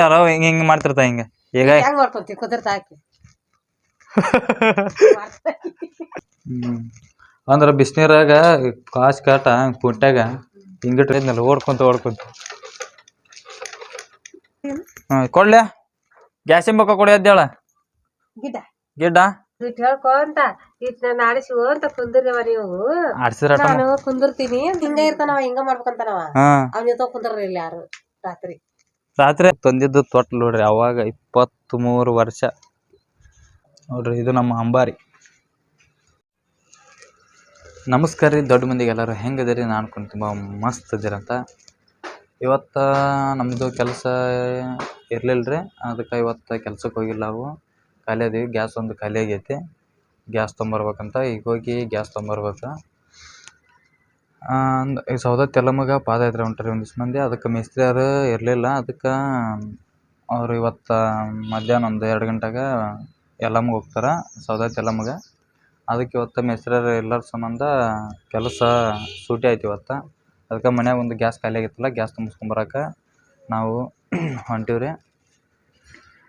ಯಾರೋ ಹಿಂಗ ಹಿಂಗ ಮಾಡ್ತಿರ್ತ ಹಿಂಗ. ಈಗ ಹೆಂಗ್ ಮಾಡ್ಕೊಂತಿ ಕುದುರ್ತ ಹಾಕಿ. ಹ್ಮ್. ಅಂದ್ರ ಬಿಸಿನೀರಾಗ ಕಾಸ್ ಕಾಟ ಕುಂಟ್ಯಾಗ ಹಿಂಗಿಟ್ಟಿದ್ನಲ್ಲ ಓಡ್ಕೊಂತ ಓಡ್ಕೊಂತ. ಹ್ಮ್ ಕೊಡ್ಲ್ಯಾ ಗ್ಯಾಸಿನ ಬೊಕ್ಕ ಕೊಡಿ ಅದ್ದೇಳ ಗಿಡ ಗಿಡ್ಡ? ಇಟ್ ಹೇಳ್ಕೊಂತ ಇಟ್ ನಾನು ಆಡಿಸಿವು ಅಂತ ಕುಂದಿರ್ಯವ ನೀವು. ಆಡ್ಸಿದ್ರ ನಾನು ಕುಂದಿರ್ತೀನಿ ಹಿಂಗ ಇರ್ತಾನವ ಹಿಂಗ ಮಾಡ್ಬೇಕಂತಾನವ. ಹಾ. ಅವ್ನ ಜೊತೆ ಕುಂದಿರ್ಲಿಲ್ಲ ಯಾರು ರಾತ್ರಿ. ರಾತ್ರಿ ತಂದಿದ್ದು ತೊಟ್ಲು ನೋಡ್ರಿ, ಅವಾಗ ಇಪ್ಪತ್ತ್ ಮೂರು ವರ್ಷ. ನೋಡ್ರಿ, ಇದು ನಮ್ಮ ಅಂಬಾರಿ. ನಮಸ್ಕಾರ ರೀ ದೊಡ್ಡ ಮಂದಿಗೆ ಎಲ್ಲರೂ ಹೆಂಗದಿರಿ ನಾನು ಅನ್ಕೊಂಡು ತುಂಬ ಮಸ್ತ್ ಇದ್ದೀರಂತ ಇವತ್ತು ನಮ್ಮದು ಕೆಲಸ ಇರಲಿಲ್ಲ ರೀ ಅದಕ್ಕೆ ಇವತ್ತು ಕೆಲಸಕ್ಕೆ ಹೋಗಿಲ್ಲ ನಾವು. ಖಾಲಿ ಅದೀವಿ, ಗ್ಯಾಸ್ ಒಂದು ಖಾಲಿ ಆಗೈತಿ ಗ್ಯಾಸ್ ತೊಂಬರ್ಬೇಕಂತ, ಈಗ ಹೋಗಿ ಗ್ಯಾಸ್ ತೊಂಬರ್ಬೇಕು. ಈ ಸೌದತ್ತಿ ಯಲ್ಲಮ್ಮಗೆ ಪಾದಯಾತ್ರೆ ಹೊಂಟ್ರಿ ಒಂದಿಷ್ಟು ಮಂದಿ. ಅದಕ್ಕೆ ಮೇಸ್ತ್ರಿಯರು ಇರಲಿಲ್ಲ. ಅದಕ್ಕೆ ಅವ್ರು ಇವತ್ತು ಮಧ್ಯಾಹ್ನ ಒಂದು ಎರಡು ಗಂಟೆಗೆ ಯಲ್ಲಮ್ಮಗೆ ಹೋಗ್ತಾರೆ ಸೌದತ್ತಿ ಯಲ್ಲಮ್ಮಗೆ ಅದಕ್ಕೆ ಇವತ್ತು ಮೇಸ್ತ್ರಿಯರು ಎಲ್ಲರ ಸಂಬಂಧ ಕೆಲಸ ಸೂಟಿ ಆಯ್ತು ಇವತ್ತು. ಅದಕ್ಕೆ ಮನ್ಯಾಗ ಒಂದು ಗ್ಯಾಸ್ ಖಾಲಿ ಆಗಿತ್ತಲ್ಲ, ಗ್ಯಾಸ್ ತುಂಬಿಸ್ಕೊಂಬರಕ್ಕೆ ನಾವು ಹೊಂಟೀವಿ ರೀ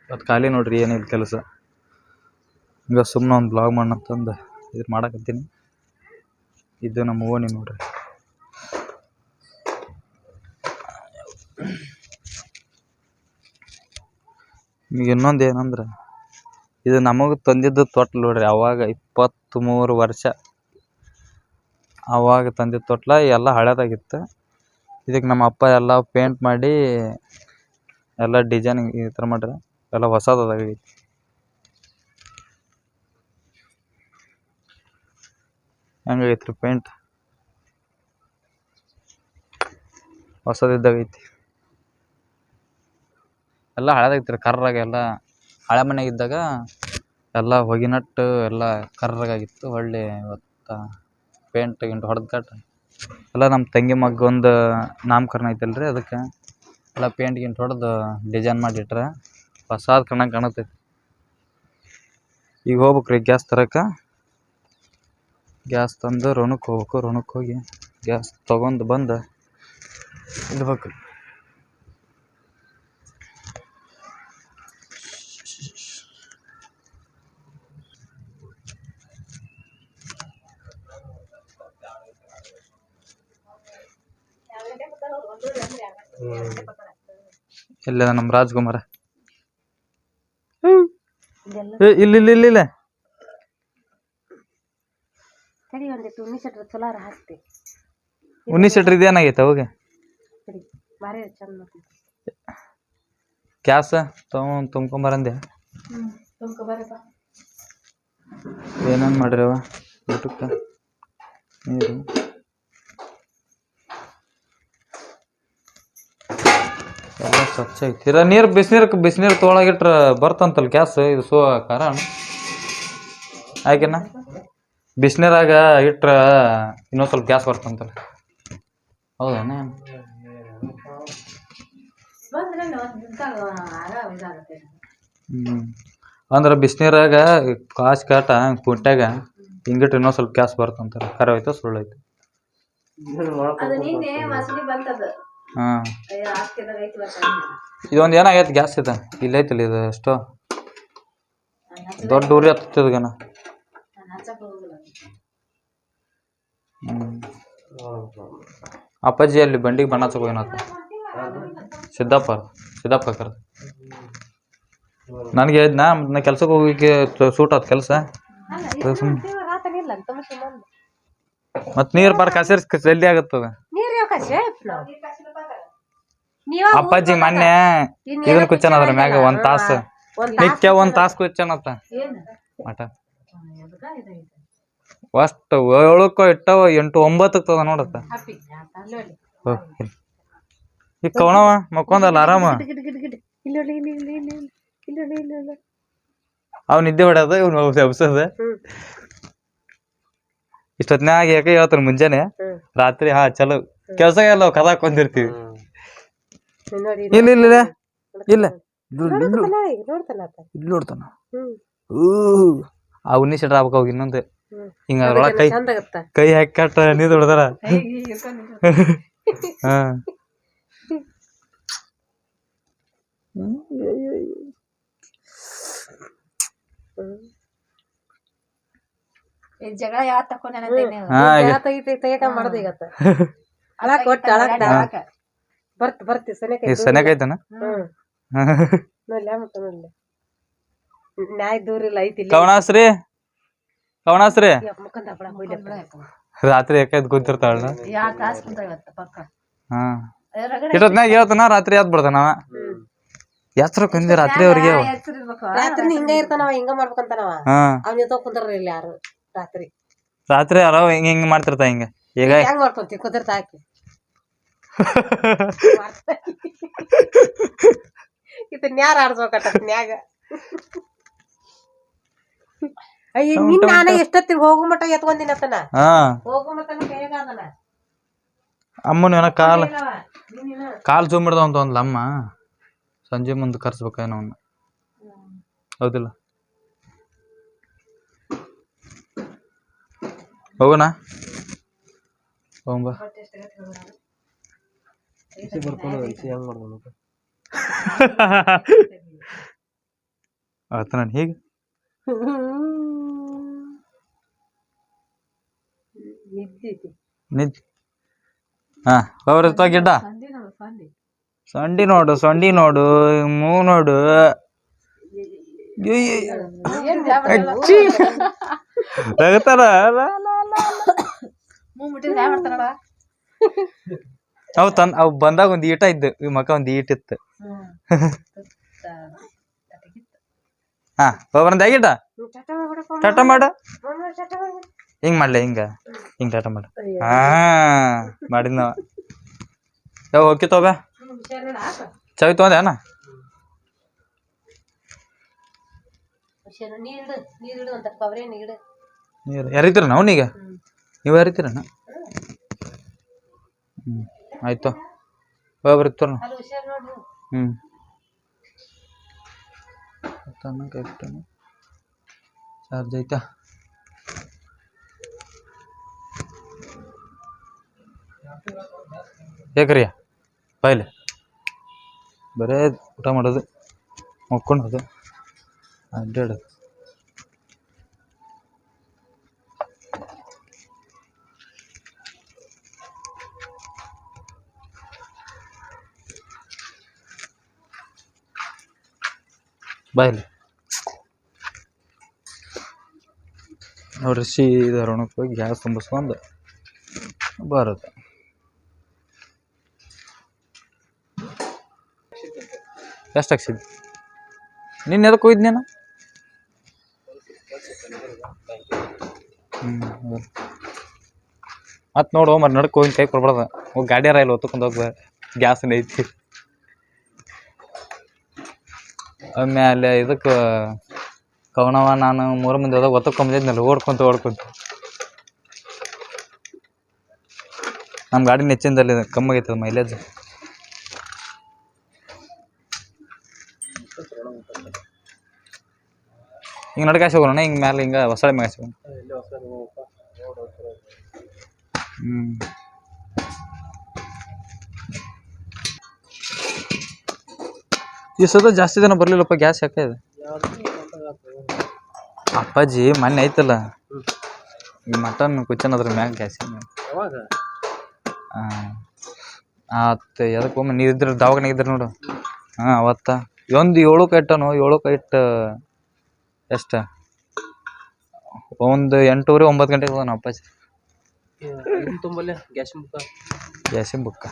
ಇವತ್ತು ಖಾಲಿ ನೋಡ್ರಿ ಏನಿಲ್ಲ ಕೆಲಸ. ಈಗ ಸುಮ್ಮನೆ ಒಂದು ಬ್ಲಾಗ್ ಮಾಡಂತಂದು ಇದು ಮಾಡಕತ್ತೀನಿ. ಇದು ನಮ್ಮ ಓಣಿ ನೋಡ್ರಿ. ಇನ್ನೊಂದು ಏನಂದ್ರೆ, ಇದು ನಮಗೆ ತಂದಿದ್ದು ತೊಟ್ಲು ನೋಡ್ರಿ, ಅವಾಗ ಇಪ್ಪತ್ತ್ ಮೂರು ವರ್ಷ. ಅವಾಗ ತಂದಿದ್ದ ತೊಟ್ಲ, ಎಲ್ಲ ಹಳೇದಾಗಿತ್ತು. ಇದಕ್ಕೆ ನಮ್ಮ ಅಪ್ಪ ಎಲ್ಲ ಪೇಂಟ್ ಮಾಡಿ, ಎಲ್ಲ ಡಿಸೈನ್ ಈ ಥರ ಮಾಡ್ರಿ ಎಲ್ಲ ಹೊಸದಾಗೈತಿ ಹೆಂಗೈತಿ ರೀ ಪೇಂಟ್ ಹೊಸದಿದ್ದಾಗೈತಿ. ಎಲ್ಲ ಹಳೇದಾಗಿತ್ತು ರೀ, ಕರ್ರಾಗ ಎಲ್ಲ. ಹಳೆ ಮನೆ ಇದ್ದಾಗ ಎಲ್ಲ ಹೊಗಿನಟ್ಟು ಎಲ್ಲ ಕರ್ರಗಾಗಿತ್ತು ಹೊಳ್ಳಿ ಇವತ್ತು ಪೇಂಟ್ ಗಿಂಟ್ ಹೊಡೆದು ಕಟ್ ಎಲ್ಲ ನಮ್ಮ ತಂಗಿ ಮಗ ಒಂದು ನಾಮಕರಣ ಐತಲ್ಲ ರೀ ಅದಕ್ಕೆ ಎಲ್ಲ ಪೇಂಟ್ ಗಿಂಟ್ ಹೊಡೆದು ಡಿಸೈನ್ ಮಾಡಿಟ್ರೆ, ಹೊಸಾದ್ ಕಣ್ಣಂಗೆ ಕಾಣತೈತಿ ಈಗ ಹೋಗ್ಬೇಕು ರೀ ಗ್ಯಾಸ್ ತರಕ್ಕೆ ಗ್ಯಾಸ್ ತಂದು ಋಣಕ್ಕೆ ಹೋಗ್ಬೇಕು ಋಣಕ್ಕೆ ಹೋಗಿ ಗ್ಯಾಸ್ ತೊಗೊಂಡು ಬಂದು ಇಡ್ಬೇಕು ರೀ ಇಲ್ಲ ನಮ್ಮ ರಾಜ್ಕುಮಾರ. ಏ ಇಲ್ಲ ಇಲ್ಲ ಇಲ್ಲ ಇಲ್ಲ. ತಡಿ ಒಂದಿಟ್ಟು ಉಣ್ಣಿ ಸಟ್ರ ಚಲೋರ ಹಾಕ್ತಿ. ಉನ್ನಿ ಶೆಟ್ರ್ ಇದೇನಾಗೈತೆ ಅವಾಗ? ತಡಿ ಬಾರಿ ಚಂದ ಮಾಡ್ತೀನಿ ಗ್ಯಾಸ್ ತೊಗೊಂಡ್ ತುಂಬ್ಕೊಂಬರಂದೆ. ಹ್ಞೂ ತುಮ್ಕೊ ಬರಪ್ಪ ಏನೇನು ಮಾಡ್ರಿ ಅವ ಊಟಕ್ಕೆ? ನೀರು? ಎಲ್ಲ ಸ್ವಚ್ಛ ಐತಿ. ಇರ ನೀರು ಬಿಸಿನೀರು ಬಿಸಿನೀರು ತೊಗೊಳಗಿಟ್ರೆ ಬರ್ತಂತಲ್ಲ ಗ್ಯಾಸ್ ಇದು ಸೋ ಕಾರಣ. ಆಯ್ಕೆನ? ಬಿಸಿನೀರಾಗ ಇಟ್ರೆ ಇನ್ನೊಂದು ಸ್ವಲ್ಪ ಗ್ಯಾಸ್ ಬರ್ತಂತಲ್ಲ ಹೌದೇನ? ಹ್ಞೂ ಅಂದ್ರೆ ಬಿಸಿನೀರಾಗ ಕಾಸು ಕಾಟ ಕುಂಟ್ಯಾಗ ಹಿಂಗಿಟ್ಟು ಇನ್ನೊಂದು ಸ್ವಲ್ಪ ಗ್ಯಾಸ್ ಬರ್ತಂತಾರೆ ಕರೆ ಐತೆ ಸುಳ್ಳು ಹಾಂ. ಇದೊಂದು ಏನಾಗೈತೆ ಗ್ಯಾಸ್ ಇದು? ಇಲ್ಲ ಐತಿಲ್ಲ ಇದು ಎಷ್ಟು? ದೊಡ್ಡ ಉರಿ ಹೋಗುದಿಲ್ಲ. ಹ್ಞೂ ಅಪ್ಪಾಜಿ ಅಲ್ಲಿ ಬಂಡಿಗೆ ಬಣ್ಣ ಹೋಗ್ಯಾನತ್ತ ಸಿದ್ದಪ್ಪ ಸಿದ್ದಪ್ಪ ಕರ್ದು. ನನಗೆ ಹೇಳಿದ್ನ ನಾ ಕೆಲ್ಸಕ್ಕೆ ಹೋಗಿಕ್ಕೆ ಸೂಟ್ ಆತ್ ಕೆಲಸ. ಮತ್ತೆ ನೀರು ಪಾರ್ಕ್ ಹಸಿರ್ ಜಲ್ದಿ ಆಗತ್ತದ? ಅಪ್ಪಾಜಿ ಮೊನ್ನೆ ಇದನ್ ಕುಚ್ಚನ ಅದ್ರ ಮ್ಯಾಗ ಒಂದ್ ತಾಸು. ನಿತ್ಯ ಒಂದ್ ತಾಸ್ ಕುಚ್ಚನತ್ತ ಮಟ ಅಷ್ಟ ಏಳಕ್ಕೋ ಇಟ್ಟವ ಎಂಟು ಒಂಬತ್ತಕ್ಕೆ ತದ ನೋಡತ್ತ. ಈ ಕವಣವ ಮಕ್ಕೊಂದಲ್ಲ ಆರಾಮ? ಅವ್ ನಿದ್ದೆ ಹೊಡ್ಯದ ಇವ್ನ ಎಬ್ಸದ. ಇಷ್ಟೊತ್ನಾಗ ಯಾಕೆ ಹೇಳ್ತಾನ ಮುಂಜಾನೆ ರಾತ್ರಿ ಹಾ ಚಲೋ. ಕೆಲ್ಸ ಎಲ್ಲ ಕದ ಹಾಕೊಂಡಿರ್ತೀವಿ ನೀನ್ ನೋಡಿ ಇಲ್ಲ ಇಲ್ಲ ಇಲ್ಲ. ಇಲ್ಲ. ಇಲ್ಲಿ ನೋಡ್ತಾನ. ಆ ಉನ್ನಿ ಶೆಟ್ರ್ ಆಗ್ಬೇಕು ಅವಾಗ ಇನ್ನೊಂದು. ಹಿಂಗ ಅದ್ರೊಳಗ ಕೈ ಚಂದ ಆಗತ್ತ. ಕೈ ಹಾಕಿ ಕಟ್ಟ ನೀದ್ ಹೊಡ್ದಾರ ಹಾ. ಜಗಳ ಯಾವ ತಕೊಂಡೇನಂತೀನಿ ಹಾ ಈಗ ತೆಗಿತಿ ತೆಗಿಯಕ ಮಾಡ್ದ ಈಗತ್ತ. ಅಳಕ್ ಒಟ್ಟು ಅಳಕ್ ಬರ್ತ್ ಬರ್ತಿ ಸನೇಕ ಈಗ ಸನ್ಯಾಕ ಐತನ ಹ್ಮ್. ನೋಡ್ಲ ಮತ್ತ ನೋಡ್ಲ ನ್ಯಾಯ ದೂರ ಇಲ್ಲ. ಐತಿ ಇಲ್ಲಿ ಕವಣಾಸ್ರಿ ಕವಣಾಸ್ರಿ ಮುಖಂದ ಹಬ್ಬಳ ಹೋಯ್ಲಪ್ಪ ರಾತ್ರಿ ಯಾಕಾಯ್ತು ಗೊತ್ತಿರ್ತಾಳ ಯಾ ತಾಸ್ ಕುಂತ ಇವತ್ತ ಪಕ್ಕ? ಹಾ. ಏ, ರಗಡ ಇಷ್ಟೊತ್ನಾಗ ಹೇಳ್ತಾನ ರಾತ್ರಿ ಯಾತ್ ಬಿಡ್ತಾನ ಅವ? ಕುಂದಿ ಕಂದಿ ರಾತ್ರಿ ಅವ್ರಿಗೆ ಹೆಸ್ರ್. ರಾತ್ರಿ ಹಿಂಗ ಇರ್ತಾನವ ಹಿಂಗ ಮಾಡ್ಬೇಕಂತಾನವ ಹಾ. ಅವ್ನ ಜೊತೆ ಕುಂದ್ರ ಇಲ್ಲ ಯಾರು ರಾತ್ರಿ. ರಾತ್ರಿ ಯಾರೋ ಹಿಂಗ ಹಿಂಗ ಮಾಡ್ತಿರ್ತಾ ಹಿಂಗ. ಈಗ ಹೆಂಗ್ ಮಾಡ್ಕೊಂತಿ? ಕುದುರ್ತ ಹಾಕಿ. ಇದನ್ನ ಯಾರು ಆಡ್ಸ್ಬೇಕಟ್ಟ ನ್ಯಾಗ. ಅಯ್ಯ ನಿನ್ ನಾನ ಎಷ್ಟೊತ್ತಿಗೆ ಹೋಗು ಮಟ ಎತ್ಕೊಂದಿನತ್ತನ ಹಾ. ಹೋಗು ಮಟ ಕೈಯಾಗ ಅದನ ಅಮ್ಮನ ಏನೋ ಕಾಲ್. ಕಾಲ್ ಜುಮ್ಮಿಡ್ದ ಅಂತ ಒಂದ್ ಅಮ್ಮ. ಸಂಜೆ ಮುಂದೆ ಕರ್ಸ್ಬೇಕೇನೋ ಅವ್ನ. ಹೌದಿಲ್ಲ. ಹೋಗೋಣ? ಹೋಗಂಬ. ಆತ ನಾನು ಹೀಗೆ? ನಿಜ್. ಹಾ ಅವ್ರ ಗಿಡ್ಡ ಸಂಡಿ ನೋಡು, ಸಂಡಿ ನೋಡು ಮೂ ನೋಡು. ತಗತಾರ? ಅವ್ ತನ್ ಅವ್ ಬಂದಾಗ ಒಂದ್ ಈಟ ಇದ್ದು ಈ ಮಕ ಒಂದ್ ಈಟ್ ಇತ್ತು. ಹಾ ಒಬ್ಬರಂದ ಈಟ ಟಾಟ ಮಾಡ. ಹಿಂಗ್ ಮಾಡ್ಲೆ ಹಿಂಗ. ಹಿಂಗ್ ಟಾಟ ಮಾಡ. ಹಾ ಮಾಡಿದ್ ನಾವ. ಯಾವ ಹೋಗಿ ತೋಬ ಚವಿ ತಗೊಂಡೆ ಅಣ್ಣ. ನೀರು ಯಾರಿತೀರ ನೀಗ ನೀವು ಯಾರಿತೀರಣ್ಣ ಹ್ಞೂ ಆಯ್ತು. ಹೋಗ್ಬರ್ತಾರ ಅಲ್ಲಿ ಹುಷಾರ್ ನೋಡು ಹ್ಞೂ ಚಾರ್ಜ್ ಐತಾ ಏಕ್ರಿಯ? ಬಾಯ್ಲೆ ಬರೇ ಊಟ ಮಾಡೋದು ಮುಕ್ಕೊಳ್ಳೋದು ಅಡ್ಡಾಡೋದು. ಬಾಯ್ಲಿ ನೋಡ್ರಿ, ಸೀದಾ ಋಣಕ್ಕೆ ಹೋಗಿ ಗ್ಯಾಸ್ ತುಂಬಿಸ್ಕೊಂಡು ಬರುತ್ತೆ. ಎಷ್ಟು ಹಾಕ್ಸಿದ್ವಿ ನಿನ್ನ ಎದಕ್ಕೆ ಹೋಗಿದ್ನೇನ ಹ್ಞೂ ಮತ್ತೆ ನೋಡು ಮರ ನಡ್ಕ ಹೋಗಿ ಕೈ ಕೊಡ್ಬಾರ್ದು. ಹೋಗಿ ಗಾಡಿಯಾರ ಇಲ್ಲಿ ಹೊತ್ಕೊಂಡು ಹೋಗ್ಬ ಗ್ಯಾಸ್ ಐತಿ ಆಮೇಲೆ ಇದಕ್ಕೆ ಕವನವ ನಾನು ಮೂರು ಮಂದಿ ಹೋದಾಗ ಒತ್ತಕೊಂಬಂದಿದ್ನಲ್ಲ ಓಡ್ಕೊಂತ ಓಡ್ಕೊಂತ. ನಮ್ಮ ಗಾಡಿ ನೆಚ್ಚಿಂದಲ್ಲಿ ಕಮ್ಮಾಗೈತದ ಮೈಲೇಜ್ ಹಿಂಗೆ ನಡ್ಕಾಯ್ಸಿ ಹೋಗೋಣ, ಹಿಂಗೆ ಮ್ಯಾಲೆ ಹಿಂಗೆ ಹೊಸಳೆ ಮ್ಯಾಗ ಹ್ಞೂ ಈ ಸದ ಜಾಸ್ತಿ ದಿನ ಬರಲಿಲ್ಲಪ್ಪ ಗ್ಯಾಸ್ ಯಾಕೆ ಇದೆ? ಅಪ್ಪಾಜಿ ಮೊನ್ನೆ ಐತಲ್ಲ ಈ ಮಟನ್ ಕುಚ್ಚನ್ ಅದ್ರ ಮ್ಯಾಗ ಗ್ಯಾಸ್ ಆತ್ ಎದಕ್ಕೆ ನೀರು ಇದ್ರ ದವಾಖಾನೆ ಇದ್ರೆ ನೋಡು. ಹಾಂ ಅವತ್ತ. ಒಂದು ಏಳಕ್ಕೆ ಇಟ್ಟನು ಏಳಕ್ಕೆ ಇಟ್ಟು ಎಷ್ಟ? ಒಂದು ಎಂಟೂವರೆ ಒಂಬತ್ತು ಗಂಟೆಗೆ ಹೋಗೋಣ ಅಪ್ಪಾಜಿ. ತುಂಬಲ್ಲೇ? ಗ್ಯಾಸ್ ಬುಕ್ಕ ಗ್ಯಾಸಿನ ಬುಕ್ಕ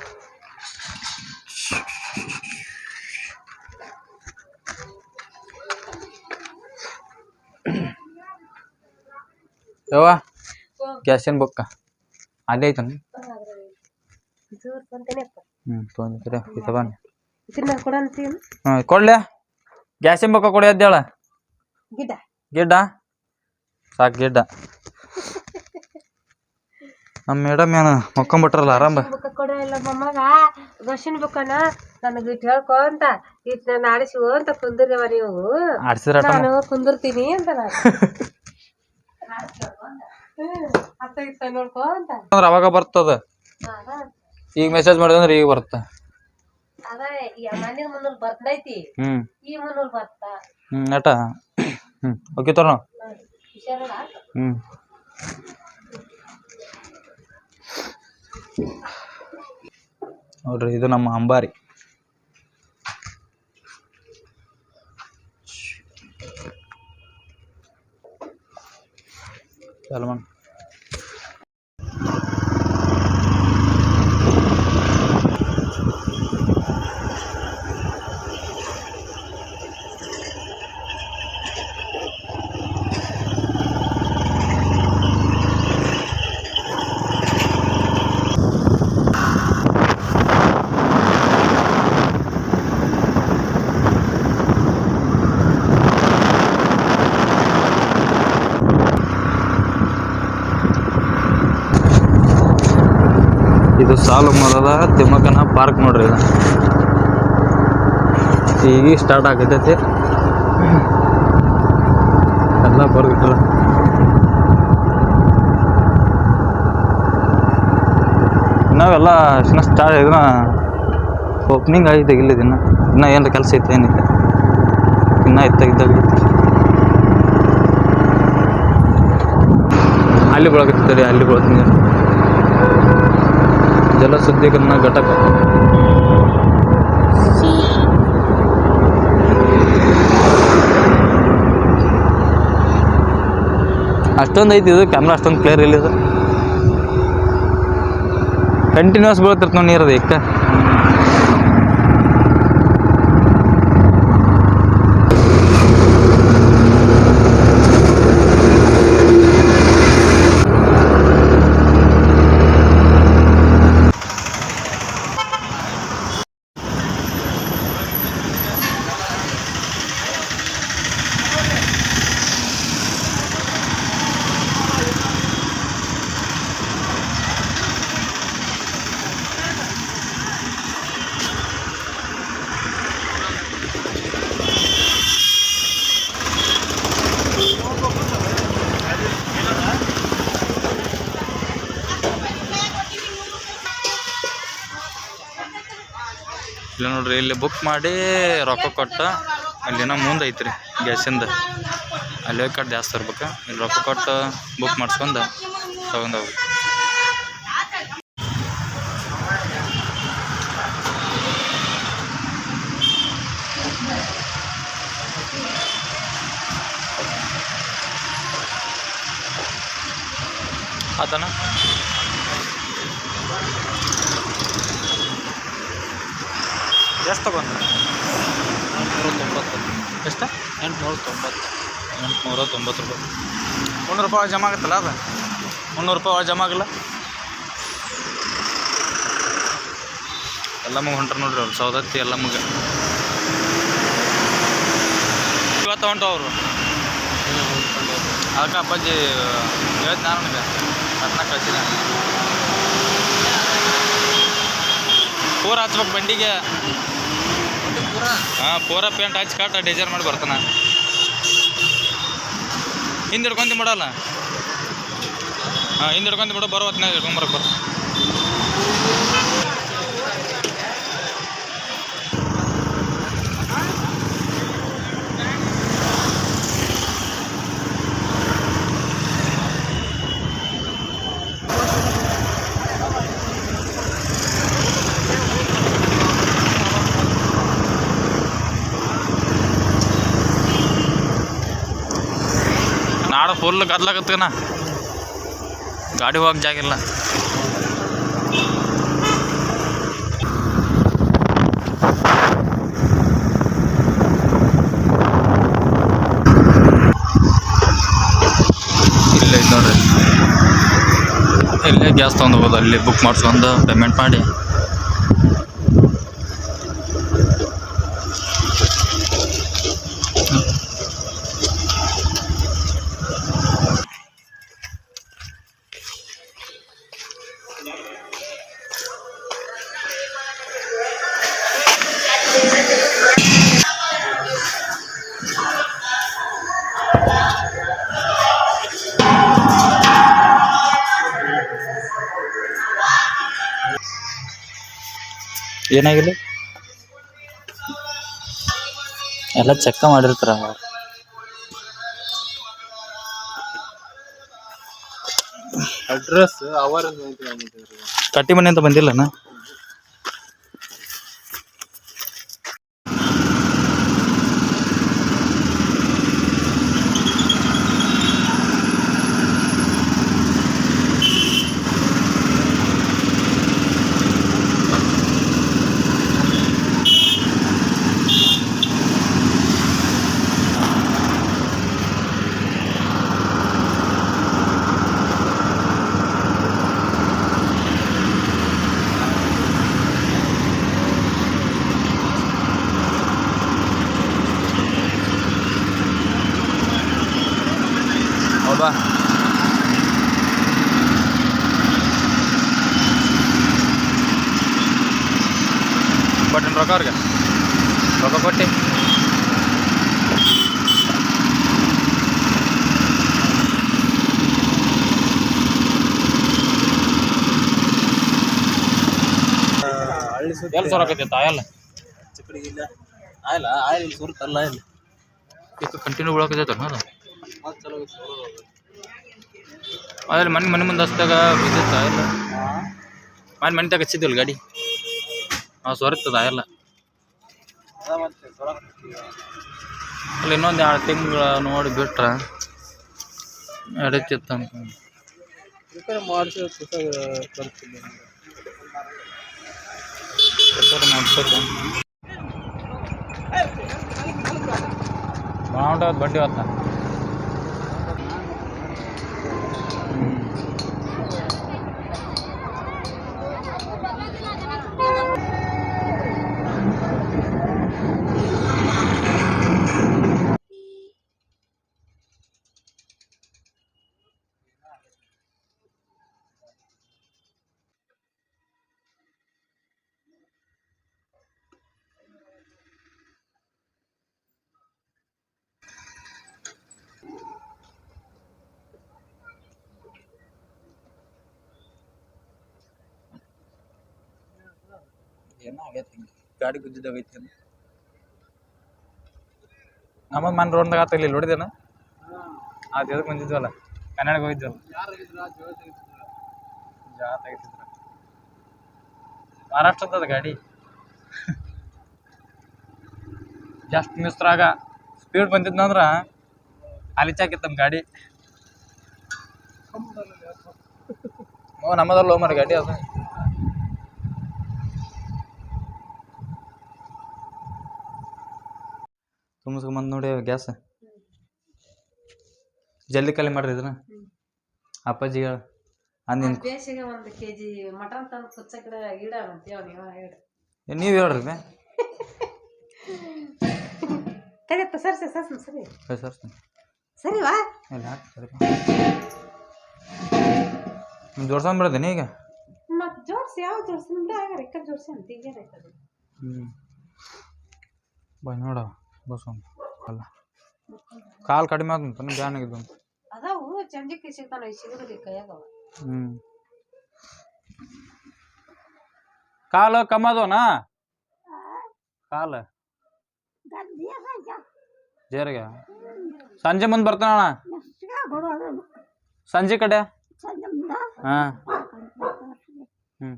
ಯವ್ವ ಗ್ಯಾಸಿನ ಬುಕ್ಕ ಅದೇ ಐತನ ಹ್ಞೂ ತೊಗೊಂಡಿದ್ದೀರ ಇದು ಬನ್ನಿ ಹ್ಞೂ ಕೊಡ್ಲೆ ಗ್ಯಾಸಿನ ಬುಕ್ಕ ಕೊಡಿ ಅದ್ದೇಳ ಗಿಡ ಗಿಡ್ಡ ಸಾಕು ಗಿಡ್ಡ ನಮ್ಮ ಮೇಡಮ್ ಏನು ಮಕ್ಕೊಂಬಿಟ್ರಲ್ಲ ಆರಾಮ ಬುಕ್ಕ ಕೊಡ ಇಲ್ಲ ಮೊಮ್ಮಗ ಬಸ್ಸಿನ ಬುಕ್ಕನ ನನಗೆ ಹೇಳ್ಕೋ ಹೇಳ್ಕೊ ಅಂತ ಇಟ್ಟು ನಾನು ಆಡಿಸಿ ಅಂತ ಕುಂದಿರ್ಯವ ನೀವು ಆಡ್ಸಿದ್ರ ನಾನು ಕುಂದಿರ್ತೀನಿ ಅಂತ ನಾನು ಹ್ಮ್, ಅತ್ತ ಇತ್ತ ನೋಡ್ಕೊ ಅಂತ ಅಂದ್ರೆ ಅವಾಗ ಬರ್ತದ. ಈಗ ಮೆಸೇಜ್ ಮಾಡಿದ್ರೆ ಈಗ ಬರ್ತ. ಹ್ಮ್. ಹುಷಾರಲ್ಲ ನೋಡ್ರಿ ಇದು ನಮ್ಮ ಅಂಬಾರಿ. تعلمون ಇದು ಸಾಲು ಮರದ ತಿಮ್ಮಕ್ಕನ ಪಾರ್ಕ್ ನೋಡ್ರಿ ಇದು. ಈಗ ಸ್ಟಾರ್ಟ್ ಆಗತೈತಿ. ಎಲ್ಲ ಬರ್ಗಿಟ್ಟಲ್ಲ ನಾವೆಲ್ಲ ಇನ್ನ ಸ್ಟಾರ್ಟ್ ಇದನ್ನ ಓಪನಿಂಗ್ ಆಗಿದೆ ಇಲ್ಲ ದಿನ. ಇನ್ನ ಏನು ಕೆಲಸ ಐತೆ ಏನಿದೆ ಇನ್ನ ಇತ್ತಾಗಿದ್ದಾಗ ಐತಿ ಅಲ್ಲಿ ಬೆಳಕತ್ತಿದ್ದಾರೆ ಅಲ್ಲಿ ಬೆಳತೀನಿ ಜಲ ಶುದ್ಧೀಕರಣ ಘಟಕ ಅಷ್ಟೊಂದು ಐತಿ ಇದು ಕ್ಯಾಮ್ರಾ ಅಷ್ಟೊಂದು ಕ್ಲಿಯರ್ ಇಲ್ಲ ಇದು. ಕಂಟಿನ್ಯೂಸ್ ಬೀಳ್ತಿರ್ತ ನೋಡಿ ನೀರದ ಇಕ್ಕ ನೋಡ್ರಿ, ಇಲ್ಲಿ ಬುಕ್ ಮಾಡಿ ರೊಕ್ಕ ಕೊಟ್ಟು ಅಲ್ಲಿನ ಮುಂದೆ ಐತ್ರಿ, ಗ್ಯಾಸಿಂದ. ಅಲ್ಲಿ ಕಟ್ಟು ಜಾಸ್ತಿ ಇರ್ಬೇಕು ಇಲ್ಲಿ ರೊಕ್ಕ ಕೊಟ್ಟು ಬುಕ್ ಮಾಡಿಸ್ಕೊಂಡು ತಗೊಂಡು ಹೋಗ್ಬೇಕು ಆತನ? ಎಷ್ಟು ತಗೊಂಡ್ರಿ? ಎಂಟುನೂರ ತೊಂಬತ್ತು ಎಷ್ಟು? ಎಂಟುನೂರ ತೊಂಬತ್ತು ಎಂಟುನೂರ ತೊಂಬತ್ತು ರೂಪಾಯಿ. ಮುನ್ನೂರು ರೂಪಾಯಿ ಒಳಗೆ ಜಮಾ ಆಗುತ್ತಲ್ಲ ಅದು? ಮುನ್ನೂರು ರೂಪಾಯಿ ಒಳಗೆ ಜಮಾ ಆಗಲ್ಲ ಎಲ್ಲ ಮಗ ಹೊಂಟ್ರ ನೋಡ್ರಿ ಅವ್ರು. ಸೌದತ್ತಿ ಎಲ್ಲ ಮಗ ಇವತ್ತು ಹೊಂಟು ಅವರು? ಅದಕ್ಕೆ ಅಪ್ಪಾಜಿ ಇವತ್ತು ನಾನು ನನಗೆ ಅದನ್ನ ಕಳಿಸಿದ. ಊರು ಹಚ್ಬೇಕು ಬಂಡಿಗೆ. ಹಾಂ, ಪೂರ ಪೇಂಟ್ ಹಚ್ಚಿ ಕಟ್ಟ ಡಿಸೈನ್ ಮಾಡಿ ಬರ್ತಾನೆ. ಹಿಂದೆ ಹಿಡ್ಕೊಂತಿ ಬಿಡಲ್ಲ? ಹಾಂ ಹಿಂದೆ ಬಿಡು ಬರೋ ಹೊತ್ನಾಗ ಹಿಡ್ಕೊಂಬರಕ್ಕೆ ಬರ್ ನಾಡ ಫುಲ್ ಗದ್ಲಾಗತ್ತನ ಗಾಡಿ ಹೋಗಕ್ಕೆ ಜಾಗ ಇಲ್ಲ. ನೋಡ್ರಿ. ಇಲ್ಲೇ ಗ್ಯಾಸ್ ತೊಗೊಂಡು ಹೋಗೋದು ಅಲ್ಲಿ ಬುಕ್ ಮಾಡ್ಸ್ಕೊಂಡು ಪೇಮೆಂಟ್ ಮಾಡಿ. ಏನಾಗಿಲ್ಲ? ಎಲ್ಲ ಚೆಕ್ ಮಾಡಿರ್ತಾರ ಅಡ್ರೆಸ್ ಅವರ್ ಕಟ್ಟಿ ಮನೆ ಅಂತ ಬಂದಿಲ್ಲನಾ? ಹೌದಾ ಕೊಟ್ಟಿನ ರೊಕ್ಕ ಅವ್ರಿಗೆ? ರೊಕ್ಕ ಕೊಟ್ಟು. ಎಲ್ಲಿ ಸೊರಕೈತಿ ಆಯಲ್ಲ ಚಿಕ್ಕಡಿಗಿಲ್ಲ ಆಯ್ಲ ಆಯ್ಲ ಸುರ್ತಲ್ಲ ಇಲ್ಲಿ ಇದು ಕಂಟಿನ್ಯೂ ಬೀಳಕೈತೆ ಅದು. ಚಲೋ. ಅದ್ರಲ್ಲಿ ಮನೆ ಮನೆ ಮುಂದೆ ಹಚ್ಚಿದಾಗ ಬಿದ್ದಿತ್ತ ಇಲ್ಲ ಮನೆ ಮನೆ ತಗ ಹಚ್ಚಿದ್ದಿಲ್ಲ ಗಾಡಿ. ಹಾಂ ಸೊರತ್ತದ ಎಲ್ಲ. ಅಲ್ಲಿ ಇನ್ನೊಂದು ಎರಡು ತಿಂಗಳು ನೋಡಿ ಬಿಟ್ರೆ. ನಡೀತಿತ್ತು ಅಂತ. ರಿಪೇರಿ ಮಾಡಿಸಿ ಸುತ್ತಾಗ ಖರ್ಚಿಲ್ಲ ಬಾವುಟ ಬಡ್ಡಿ ಹೊತ್ತ ಏನೋ ಆಗೈತಿ ಗಾಡಿ ಗುದ್ದಿದ್ದಾಗೈತಿ ಅಂತ ನಮ್ಮ ಮನ್ ರೋಡ್ದಾಗ ಆತ ಇಲ್ಲಿ ನೋಡಿದೇನ ಆ ಎದಕ್ಕೆ ಬಂದಿದ್ವಲ್ಲ? ಕನ್ನಡಕ್ಕೆ ಹೋಗಿದ್ವಲ್ಲ? ಜಾ ತೆಗಿತಿದ್ರ ಮಹಾರಾಷ್ಟ್ರದ ಗಾಡಿ? ಜಸ್ಟ್ ಮಿಸ್ತ್ರಾಗ ಸ್ಪೀಡ್ ಬಂದಿದ್ನಂದ್ರ ಅಲ್ಲಿ ಚಾಕಿತ್ತು ನಮ್ಮ ಗಾಡಿ. ನಮ್ಮದಲ್ಲ ಮರ ಗಾಡಿ ಅದು. ತುಂಬಿಸ್ಕೊಂಬಂದು ನೋಡಿ ಗ್ಯಾಸ್. ಜಲ್ದಿ ಖಾಲಿ ಮಾಡ್ರಿ ಇದನ್ನ. ಅಪ್ಪಾಜಿ ಹೇಳ. ಅಂದಿನ ಬೇಸಿಗೆ ಒಂದು ಕೆ ಜಿ ಮಟನ್ ತಂದು ಕುಚ್ಚಕ್ಕಿಡ ಗಿಡ ನೀವು ಹೇಳಿ. ನೀವು ಹೇಳ್ರಿ ಬೇ. ಕರೆಯಪ್ಪ ಸರಿ ಸರಿ ಸರಿ ಸರಿ ಸರಿ. ಇಲ್ಲ ಸರಿ ಈಗ? ಮತ್ತೆ ಜೋಡಿಸಿ ಯಾವ ಜೋಡಿಸಿ? ನಿಮ್ದು ಕಡೆ ಜೋಡಿಸಿ ಅಂತ ಈಗ ಹ್ಞೂ ಬಾ ಬಸ್ಸೊಂದು ಅಲ್ಲ. ಕಾಲು ಕಡಿಮೆ ಆದಂತ ಬ್ಯಾನ್ ಆಗಿದ್ದು? ಅದಾವು ಚಂಜಿಕ್ಕೆ ಸಿಗ್ತಾನ ಸಿಗೋದಿಲ್ಲ ಕೈಯಾಗವ. ಹ್ಞೂ ಕಾಲು ಕಮ್ಮದವನಾ ಕಾಲು? ಜೇರಿಗೆ? ಸಂಜೆ ಮುಂದೆ ಬರ್ತಾನಣ್ಣ ಸಂಜೆ ಕಡೆ? ಹಾಂ. ಹ್ಞೂ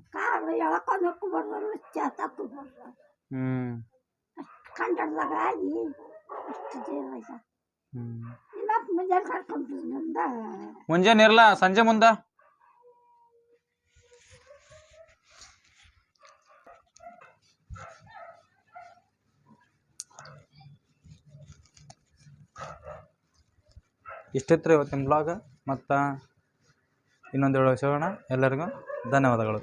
ಹ್ಞೂ ಅಷ್ಟು ಮುಂಜಾನೆ ಕರ್ಕೊಂಡ್ರಿಂದ ಮುಂಜಾನೆ ಇರಲ್ಲ ಸಂಜೆ ಮುಂದ ಇಷ್ಟಿತ್ತು ಇವತ್ತಿನ ಬ್ಲಾಗ್ ಮತ್ತು ಇನ್ನೊಂದು ಹೇಳೋ ಸಿಗೋಣ ಎಲ್ಲರಿಗೂ ಧನ್ಯವಾದಗಳು.